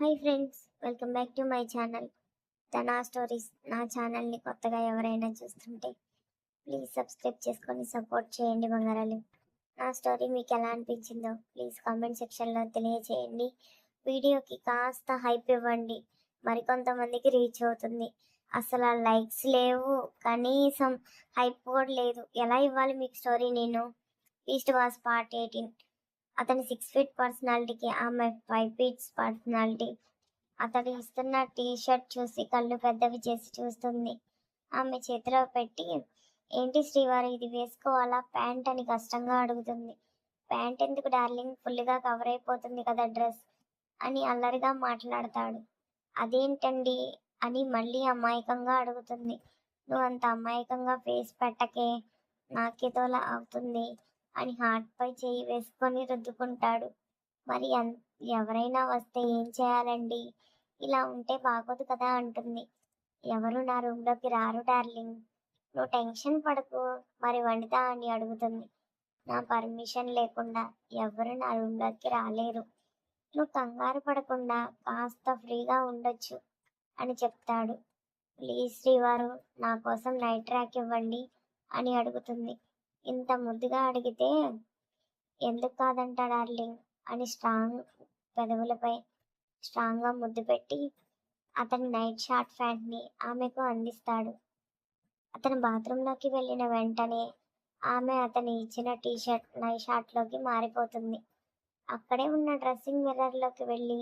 Hi friends welcome back to my channel. Dhana stories నా ఛానల్ని కొత్తగా ఎవరైనా చూస్తుంటే ప్లీజ్ సబ్స్క్రైబ్ చేసుకొని సపోర్ట్ చేయండి బంగారాలు. నా స్టోరీ మీకు ఎలా అనిపించిందో ప్లీజ్ కామెంట్ సెక్షన్లో తెలియజేయండి. వీడియోకి కాస్త హైప్ ఇవ్వండి. మరికొంతమందికి రీచ్ అవుతుంది. అసలు ఆ లైక్స్ లేవు. కనీసం హైప్ కూడా లేదు. ఎలా ఇవ్వాలి మీకు స్టోరీ నేను? East was part eighteen. అతని సిక్స్ ఫీట్ పర్సనాలిటీకి ఆమె ఫైవ్ ఫీట్స్ పర్సనాలిటీ అతడు ఇస్తున్న టీ షర్ట్ చూసి కళ్ళు పెద్దవి చేసి చూస్తుంది. ఆమె చేతిలో పెట్టి ఏంటి శ్రీవారు ఇది వేసుకోవాలా? ప్యాంట్ అని కష్టంగా అడుగుతుంది. ప్యాంట్ ఎందుకు డార్లింగ్? ఫుల్గా కవర్ అయిపోతుంది కదా డ్రెస్ అని అల్లరిగా మాట్లాడతాడు. అదేంటండి? అని మళ్ళీ అమాయకంగా అడుగుతుంది. నువ్వు అంత అమాయకంగా ఫేస్ పెట్టకే నాకేదోలా అవుతుంది. అని హార్ట్ పై చేయి వేసుకొని రుద్దుకుంటాడు. మరి ఎవరైనా వస్తే ఏం చేయాలండి? ఇలా ఉంటే బాగోదు కదా అంటుంది. ఎవరు నా రూమ్లోకి రారు డార్లింగ్. నువ్వు టెన్షన్ పడకు మరి వండుతా అని అడుగుతుంది. నా పర్మిషన్ లేకుండా ఎవరు నా రూమ్లోకి రాలేరు. నువ్వు కంగారు పడకుండా కాస్త ఫ్రీగా ఉండొచ్చు అని చెప్తాడు. ప్లీజ్ శ్రీవారు నా కోసం నైట్ ట్రాక్ ఇవ్వండి అని అడుగుతుంది. ఇంత ముద్దుగా అడిగితే ఎందుకు కాదంటా డార్లింగ్ అని స్ట్రాంగ్ పెదవులపై స్ట్రాంగ్గా ముద్దు పెట్టి అతని నైట్ షార్ట్ ప్యాంట్ని ఆమెకు అందిస్తాడు. అతను బాత్రూంలోకి వెళ్ళిన వెంటనే ఆమె అతని ఇచ్చిన టీ షర్ట్ నైట్ షార్ట్లోకి మారిపోతుంది. అక్కడే ఉన్న డ్రెస్సింగ్ మిర్రర్లోకి వెళ్ళి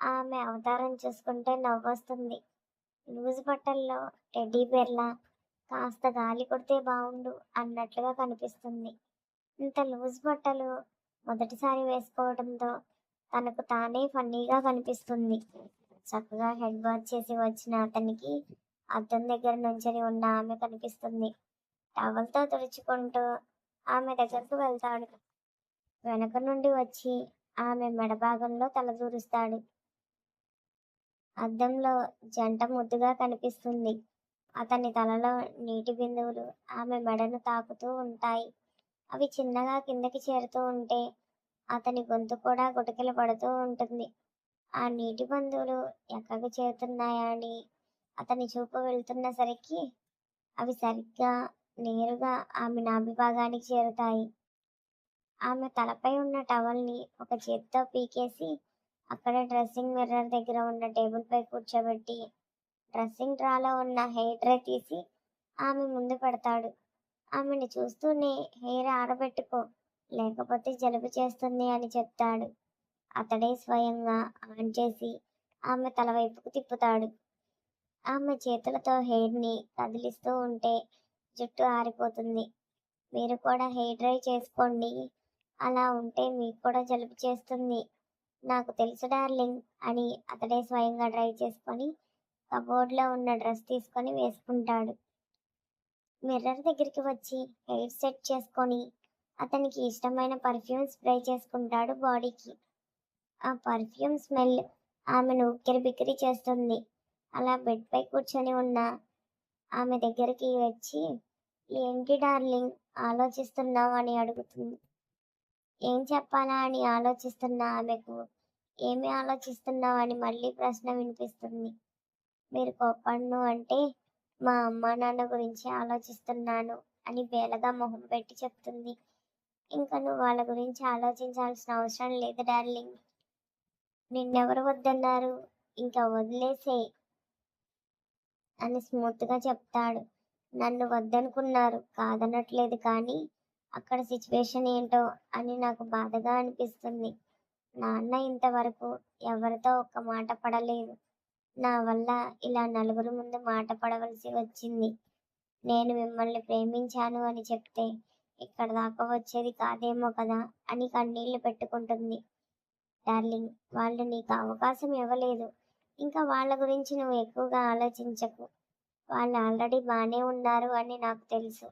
ఆమె అవతారం చూసుకుంటే నవ్వొస్తుంది. లూజ్ బట్టల్లో టెడ్డీ బెర్లా కాస్త గాలి కొడితే బాగుండు అన్నట్లుగా కనిపిస్తుంది. ఇంత లూజ్ బట్టలు మొదటిసారి వేసుకోవడంతో తనకు తానే ఫన్నీగా కనిపిస్తుంది. చక్కగా హెడ్ వాష్ చేసి వచ్చిన అతనికి అద్దం దగ్గర నుంచని ఉన్న ఆమె కనిపిస్తుంది. టవల్తో తుడుచుకుంటూ ఆమె దగ్గరకు వెళ్తాడు. వెనక నుండి వచ్చి ఆమె మెడ భాగంలో తలదూరుస్తాడు అద్దంలో జంట ముద్దుగా కనిపిస్తుంది. అతని తలలో నీటి బిందువులు ఆమె మెడను తాకుతూ ఉంటాయి. అవి చిన్నగా కిందకి చేరుతూ ఉంటే అతని గొంతు కూడా గుటకలు పడుతూ ఉంటుంది. ఆ నీటి బంధువులు ఎక్కడికి చేరుతున్నాయా అని అతని చూపు వెళ్తున్న సరికి అవి సరిగ్గా నేరుగా ఆమె నాభిభాగానికి చేరుతాయి. ఆమె తలపై ఉన్న టవల్ని ఒక చేత్తో పీకేసి అక్కడ డ్రెస్సింగ్ మిర్రర్ దగ్గర ఉన్న టేబుల్ పై కూర్చోబెట్టి డ్రెస్సింగ్ డ్రాలో ఉన్న హెయిర్ డ్రై తీసి ఆమె ముందు పెడతాడు. ఆమెను చూస్తూనే హెయిర్ ఆరబెట్టుకో లేకపోతే జలుబు చేస్తుంది అని చెప్తాడు. అతడే స్వయంగా ఆన్ చేసి ఆమె తల వైపుకు తిప్పుతాడు. ఆమె చేతులతో హెయిర్ని కదిలిస్తూ ఉంటే జుట్టు ఆరిపోతుంది. మీరు కూడా హెయిర్ డ్రై చేసుకోండి. అలా ఉంటే మీకు కూడా జలుబు చేస్తుంది. నాకు తెలుసు డార్లింగ్ అని అతడే స్వయంగా డ్రై చేసుకొని కబోర్డ్లో ఉన్న డ్రెస్ తీసుకొని వేసుకుంటాడు. మిర్రర్ దగ్గరికి వచ్చి హెయిర్ సెట్ చేసుకొని అతనికి ఇష్టమైన పర్ఫ్యూమ్ స్ప్రే చేసుకుంటాడు బాడీకి. ఆ పర్ఫ్యూమ్ స్మెల్ ఆమెను ఉక్కిరి బిక్కిరి చేస్తుంది. అలా బెడ్ పై కూర్చొని ఉన్న ఆమె దగ్గరికి వచ్చి ఏంటి డార్లింగ్ ఆలోచిస్తున్నావు? అని అడుగుతుంది. ఏం చెప్పాలా? అని ఆలోచిస్తున్న ఆమెకు ఏమి ఆలోచిస్తున్నావు? అని మళ్ళీ ప్రశ్న వినిపిస్తుంది. మీరు కోపడ్ను అంటే మా అమ్మ నాన్న గురించి ఆలోచిస్తున్నాను అని బేలగా మొహం పెట్టి చెప్తుంది. ఇంకా నువ్వు వాళ్ళ గురించి ఆలోచించాల్సిన అవసరం లేదు డార్లింగ్. నిన్నెవరు వద్దన్నారు? ఇంకా వదిలేసే అని స్మూత్గా చెప్తాడు. నన్ను వద్దనుకున్నారు కాదనట్లేదు కానీ అక్కడ సిచ్యువేషన్ ఏంటో అని నాకు బాధగా అనిపిస్తుంది. నాన్న ఇంతవరకు ఎవరితో ఒక్క మాట పడలేదు. నా వల్ల ఇలా నలుగురు ముందు మాట పడవలసి వచ్చింది. నేను మిమ్మల్ని ప్రేమించాను అని చెప్తే ఇక్కడ దాకా వచ్చేది కాదేమో కదా అని కన్నీళ్ళు పెట్టుకుంటుంది. డార్లింగ్ వాళ్ళు నీకు అవకాశం ఇవ్వలేదు. ఇంకా వాళ్ళ గురించి నువ్వు ఎక్కువగా ఆలోచించకు. వాళ్ళు ఆల్రెడీ బాగానే ఉన్నారు అని నాకు తెలుసు.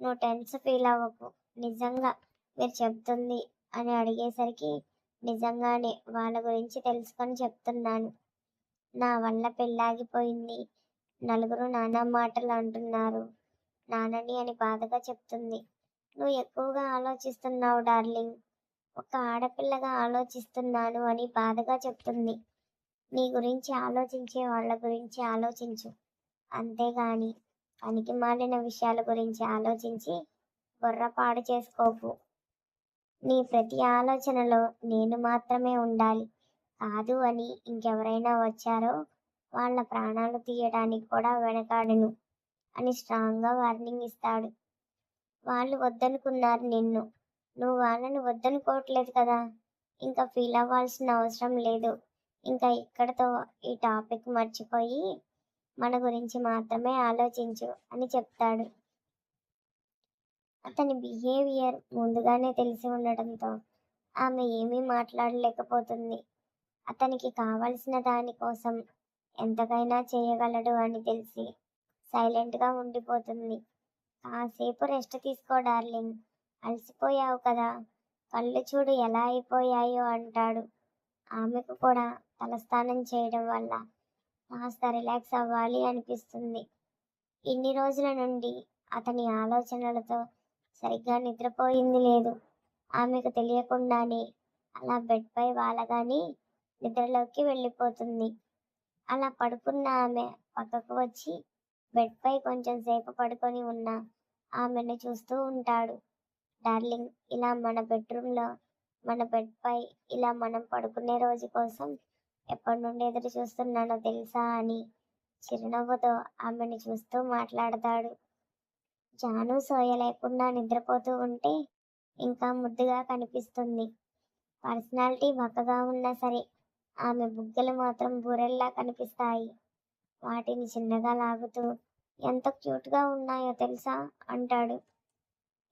నువ్వు టెన్స్ ఫీల్ అవ్వకు. నిజంగా మీరు చెప్తుంది అని అడిగేసరికి నిజంగానే వాళ్ళ గురించి తెలుసుకొని చెప్తున్నాను. నా వల్ల పెళ్ళాగిపోయింది. నలుగురు నానా మాటలు అంటున్నారు. నానని అని బాధగా చెప్తుంది. నువ్వు ఎక్కువగా ఆలోచిస్తున్నావు డార్లింగ్. ఒక ఆడపిల్లగా ఆలోచిస్తున్నాను అని బాధగా చెప్తుంది. నీ గురించి ఆలోచించే వాళ్ళ గురించి ఆలోచించు. అంతేగాని పనికి మాలిన విషయాల గురించి ఆలోచించి బుర్ర పాడు చేసుకోకు. నీ ప్రతి ఆలోచనలో నేను మాత్రమే ఉండాలి. కాదు అని ఇంకెవరైనా వచ్చారో వాళ్ళ ప్రాణాలు తీయడానికి కూడా వెనకాడను అని స్ట్రాంగ్గా వార్నింగ్ ఇస్తాడు. వాళ్ళు వద్దనుకున్నారు నిన్ను. నువ్వు వాళ్ళని వద్దనుకోవట్లేదు కదా. ఇంకా ఫీల్ అవ్వాల్సిన అవసరం లేదు. ఇంకా ఇక్కడతో ఈ టాపిక్ మర్చిపోయి మన గురించి మాత్రమే ఆలోచించు అని చెప్తాడు. అతని బిహేవియర్ ముందుగానే తెలిసి ఉండడంతో ఆమె ఏమీ మాట్లాడలేకపోతుంది. అతనికి కావలసిన దానికోసం ఎంతకైనా చేయగలడు అని తెలిసి సైలెంట్గా ఉండిపోతుంది. కాసేపు రెస్ట్ తీసుకో డార్లింగ్. అలసిపోయావు కదా. కళ్ళు చూడు ఎలా అయిపోయాయో అంటాడు. ఆమెకు కూడా తలస్నానం చేయడం వల్ల కాస్త రిలాక్స్ అవ్వాలి అనిపిస్తుంది. ఇన్ని రోజుల నుండి అతని ఆలోచనలతో సరిగ్గా నిద్రపోయింది లేదు. ఆమెకు తెలియకుండానే అలా బెడ్పై వాలగానే నిద్రలోకి వెళ్ళిపోతుంది. అలా పడుకున్న ఆమె పక్కకు వచ్చి బెడ్ పై కొంచెం సేపు పడుకొని ఉన్న ఆమెను చూస్తూ ఉంటాడు. డార్లింగ్ ఇలా మన బెడ్రూమ్లో మన బెడ్ పై ఇలా మనం పడుకునే రోజు కోసం ఎప్పటి నుండి ఎదురు చూస్తున్నానో తెలుసా? అని చిరునవ్వుతో ఆమెను చూస్తూ మాట్లాడతాడు. జాను సోయ లేకుండా నిద్రపోతూ ఉంటే ఇంకా ముద్దుగా కనిపిస్తుంది. పర్సనాలిటీ బక్కగా ఉన్నా సరే ఆమె బుగ్గలు మాత్రం బూరెల్లా కనిపిస్తాయి. వాటిని చిన్నగా లాగుతూ ఎంత క్యూట్గా ఉన్నాయో తెలుసా? అంటాడు.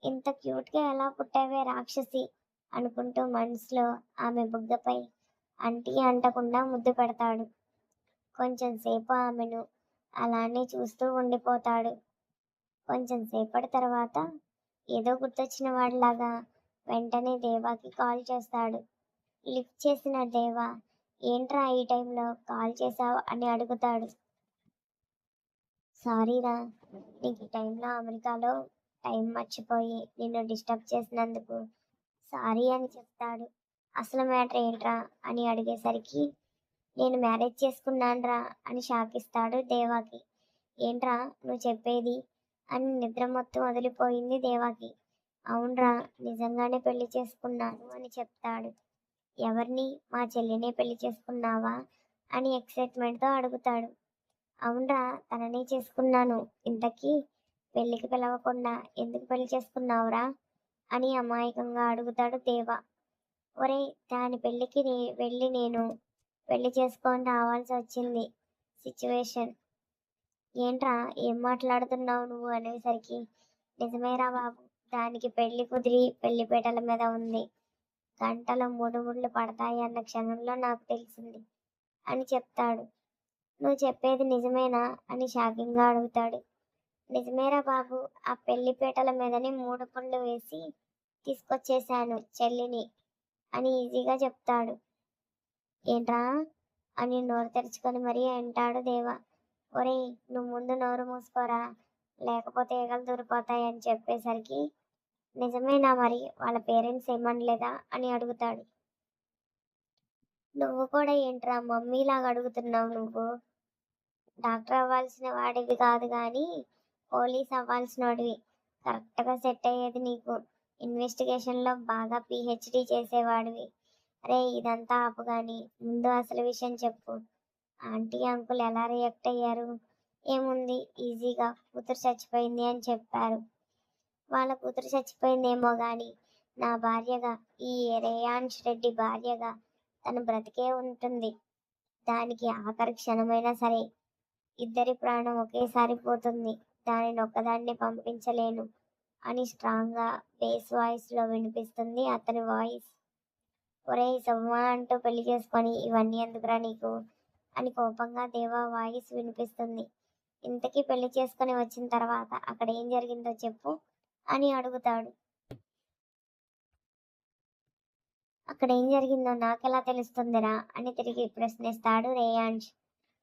ఇంత క్యూట్గా ఎలా పుట్టావే రాక్షసి? అనుకుంటూ మనసులో ఆమె బుగ్గపై అంటి అంటకుండా ముద్దు పెడతాడు. కొంచెం సేపు ఆమెను అలానే చూస్తూ ఉండిపోతాడు. కొంచెం సేపటి తర్వాత ఏదో గుర్తొచ్చిన వాడిలాగా వెంటనే దేవాకి కాల్ చేస్తాడు. లిఫ్ట్ చేసిన దేవా ఏంట్రా ఈ టైంలో కాల్ చేసావు అని అడుగుతాడు. సారీరా నీకు ఈ టైంలో అమెరికాలో టైం మర్చిపోయి నిన్ను డిస్టర్బ్ చేసినందుకు సారీ అని చెప్తాడు. అసలు మ్యాటర్ ఏంట్రా? అని అడిగేసరికి నేను మ్యారేజ్ చేసుకున్నానరా అని షాకిస్తాడు దేవాకి. ఏంట్రా నువ్వు చెప్పేది? అని నిద్ర మొత్తం వదిలిపోయింది దేవాకి. అవునరా నిజంగానే పెళ్ళి చేసుకున్నాను అని చెప్తాడు. ఎవరిని? మా చెల్లినే పెళ్ళి చేసుకున్నావా? అని ఎక్సైట్మెంట్తో అడుగుతాడు. అవునరా తననే చేసుకున్నాను. ఇంతకీ పెళ్ళికి పిలవకుండా ఎందుకు పెళ్ళి చేసుకున్నావురా? అని అమాయకంగా అడుగుతాడు దేవ. ఒరే దాని పెళ్ళికి వెళ్ళి నేను పెళ్ళి చేసుకొని రావాల్సి వచ్చింది సిచ్యువేషన్. ఏంట్రా ఏం మాట్లాడుతున్నావు నువ్వు అనేసరికి నిజమేరా బాబు దానికి పెళ్ళి కుదిరి పెళ్ళి పీటల మీద ఉంది. గంటలో మూడు ముళ్ళు పడతాయి అన్న క్షణంలో నాకు తెలిసింది అని చెప్తాడు. నువ్వు చెప్పేది నిజమేనా? అని షాకింగ్గా అడుగుతాడు. నిజమేరా బాబు ఆ పెళ్ళి పీటల మీదనే మూడు పుండ్లు వేసి తీసుకొచ్చేశాను చెల్లిని అని ఈజీగా చెప్తాడు. ఏంట్రా? అని నోరు తెరుచుకొని మరీ అంటాడు దేవ. ఒరేయ్ నువ్వు ముందు నోరు మూసుకోరా? లేకపోతే ఈగలు దూరిపోతాయి అని చెప్పేసరికి నిజమేనా మరి? వాళ్ళ పేరెంట్స్ ఏమనలేదా? అని అడుగుతాడు. నువ్వు కూడా ఏంట్రా మమ్మీలాగా అడుగుతున్నావు నువ్వు? డాక్టర్ అవ్వాల్సిన వాడివి కాదు కానీ పోలీస్ అవ్వాల్సిన వాడివి కరెక్ట్గా సెట్ అయ్యేది నీకు. ఇన్వెస్టిగేషన్లో బాగా పిహెచ్డి చేసేవాడివి. అరే ఇదంతా ఆపు కానీ ముందు అసలు విషయం చెప్పు. ఆంటీ అంకుల్ ఎలా రియాక్ట్ అయ్యారు? ఏముంది? ఈజీగా కూతురు చచ్చిపోయింది అని చెప్పారు. వాళ్ళ కూతురు చచ్చిపోయిందేమో కానీ నా భార్యగా ఈ రేయాన్ష్ రెడ్డి భార్యగా తను బ్రతికే ఉంటుంది. దానికి ఆఖరి క్షణమైనా సరే ఇద్దరి ప్రాణం ఒకేసారి పోతుంది. దానిని ఒక్కదాన్ని పంపించలేను అని స్ట్రాంగ్గా బేస్ వాయిస్లో వినిపిస్తుంది అతని వాయిస్. ఒరే సమ్మా అంటూ పెళ్ళి చేసుకొని ఇవన్నీ ఎందుకురా నీకు? అని కోపంగా దేవా వాయిస్ వినిపిస్తుంది. ఇంతకీ పెళ్ళి చేసుకొని వచ్చిన తర్వాత అక్కడ ఏం జరిగిందో చెప్పు. అని అడుగుతాడు. అక్కడ ఏం జరిగిందో నాకెలా తెలుస్తుందిరా అని తిరిగి ప్రశ్నిస్తాడు రేయాంజ్.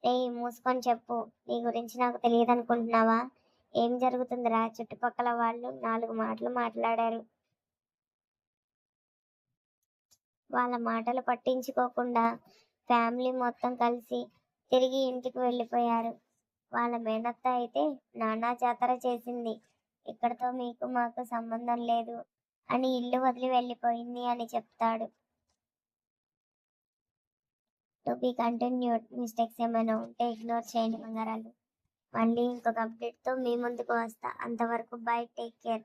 రే మూసుకొని చెప్పు. నీ గురించి నాకు తెలియదు అనుకుంటున్నావా ఏం జరుగుతుందిరా? చుట్టుపక్కల వాళ్ళు నాలుగు మాటలు మాట్లాడారు. వాళ్ళ మాటలు పట్టించుకోకుండా ఫ్యామిలీ మొత్తం కలిసి తిరిగి ఇంటికి వెళ్ళిపోయారు. వాళ్ళ మేనత్త అయితే నానా జాతర చేసింది. ఇక్కడతో మీకు మాకు సంబంధం లేదు అని ఇల్లు వదిలి వెళ్ళిపోయింది అని చెప్తాడు. టు బి కంటిన్యూడ్ మిస్టేక్స్ ఏమైనా ఉంటే ఇగ్నోర్ చేయండి బంగారాలు. మళ్ళీ ఇంకొక అప్డేట్తో మీ ముందుకు వస్తా. అంతవరకు బై టేక్ కేర్.